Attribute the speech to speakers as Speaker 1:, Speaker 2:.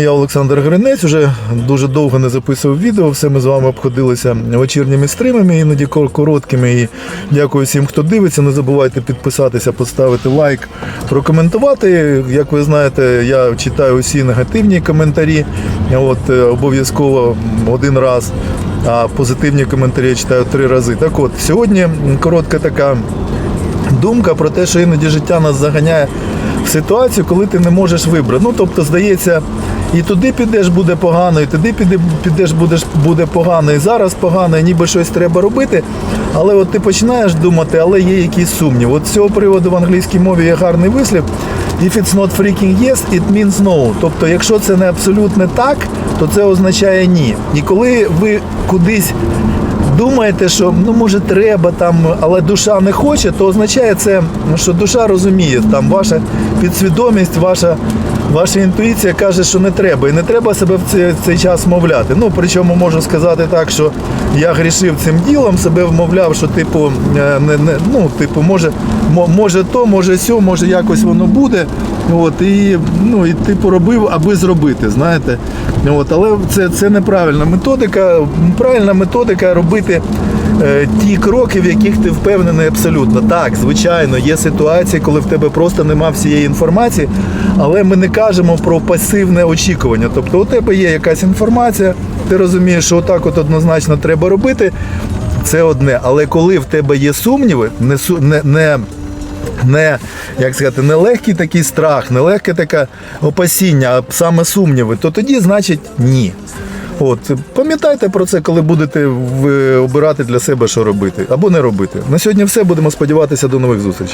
Speaker 1: Я Олександр Гринець, вже дуже довго не записував відео. Все ми з вами обходилися вечірніми стримами, іноді короткими. І дякую всім, хто дивиться. Не забувайте підписатися, поставити лайк, прокоментувати. Як ви знаєте, я читаю усі негативні коментарі. От е, обов'язково один раз. А позитивні коментарі я читаю три рази. Так от, сьогодні коротка така думка про те, що іноді життя нас заганяє в ситуацію, коли ти не можеш вибрати. Ну, тобто, здається, і туди підеш буде погано, і туди піде- підеш будеш, буде погано, і зараз погано, і ніби щось треба робити. Але от ти починаєш думати, але є якийсь сумнів. От з цього приводу в англійській мові є гарний вислів. If it's not freaking yes, it means no. Тобто, якщо це не абсолютно так, то це означає ні. І коли ви кудись думаєте, що ну може треба там, але душа не хоче, то означає це, що душа розуміє, там ваша підсвідомість, ваша. Ваша інтуїція каже, що не треба, і не треба себе в цей, в цей час вмовляти. Ну, причому можу сказати так, що я грішив цим ділом, себе вмовляв, що типу, е, не, не, ну, типу, може, може то, може сьо, може якось воно буде. От, і, ну, і типу робив, аби зробити, знаєте. От, але це, це неправильна методика. Правильна методика робити е, ті кроки, в яких ти впевнений абсолютно. Так, звичайно, є ситуації, коли в тебе просто нема всієї інформації, але ми не кажемо про пасивне очікування. Тобто у тебе є якась інформація, ти розумієш, що отак от однозначно треба робити. Це одне. Але коли в тебе є сумніви, не, не, не не як сказати, не легкий такий страх, не легке таке опасіння, а саме сумніви, то тоді значить ні. От пам'ятайте про це, коли будете обирати для себе, що робити або не робити. На сьогодні все. Будемо сподіватися до нових зустрічей.